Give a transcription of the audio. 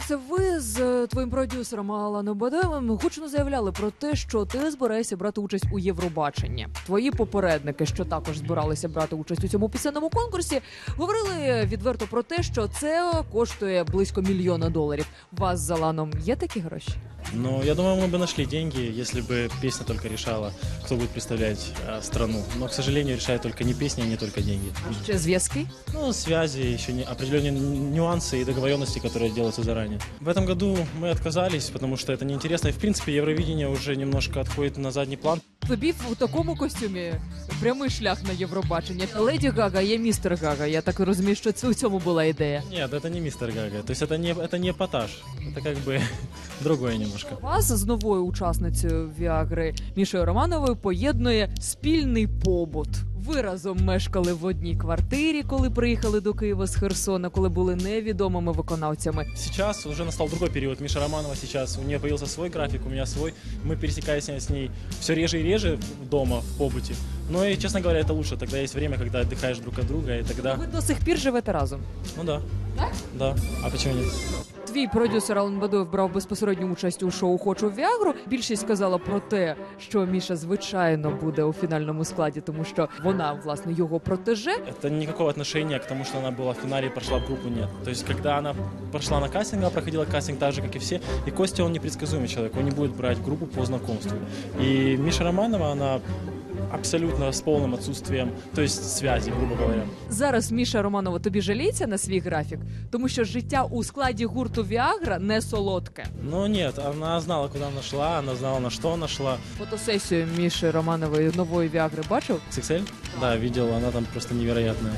це ви з е, твоїм продюсером Аланом Бадевим гучно заявляли про те, що ти збираєшся брати участь у Євробаченні. Твої попередники, що також збиралися брати участь у цьому пісенному конкурсі, говорили відверто про те, що це коштує близько мільйона доларів. Вас з Аланом є такі гроші? Но я думаю, мы бы нашли деньги, если бы песня только решала, кто будет представлять э, страну. Но, к сожалению, решает только не песня и не только деньги. Ще зв'язки? Ну, связи, еще не, определенные нюансы и договоренности, которые делаются заранее. В этом году мы отказались, потому что это неинтересно. И, в принципе, Евровидение уже немножко отходит на задний план. Тобі в такому костюмі прямий шлях на Євробачення. Леді Гага є містер Гага. Я так розумію, що це у цьому була ідея. Нет, это не мистер Гага. То есть это не, это не эпатаж. Это как бы другое немножко. Вас з новою учасницею Віагри Мішою Романовою поєднує спільний побут. Ви разом мешкали в одній квартирі, коли приїхали до Києва з Херсона, коли були невідомими виконавцями. Сейчас уже настал другой период. Миша Романова сейчас, у нее появился свой график, у меня свой. Мы пересекаемся с ней все реже и реже дома, в побуте. Но и, честно говоря, это лучше. Тогда есть время, когда отдыхаешь друг от друга, и тогда... Ви до сих пір живете разом. Ну да. Так? Да. А почему нет? Твій продюсер Алан Бадоєв брав безпосередню участь у шоу Хочу Віагру. Більшість сказала про те, що Міша звичайно буде у фінальному складі, тому що вона власне його протеже. Это никакого отношения к тому, что она была в финале и прошла в группу, нет. То есть, когда она прошла на кастинг, она проходила кастинг так же, как и все. И Костя, он непредсказуемый человек, он не будет брать в группу по знакомству. И Миша Романова, она абсолютно с полным отсутствием, то есть связи, грубо говоря. Зараз Міша Романова тобі жаліється на свій графік, тому що життя у складі гурту Віагра не солодке. Ну нет, она знала, куда она шла, она знала, на что она шла. Фотосесію Міші Романової нової Віагри бачив? Сексель? Да, видел, она там просто невероятная.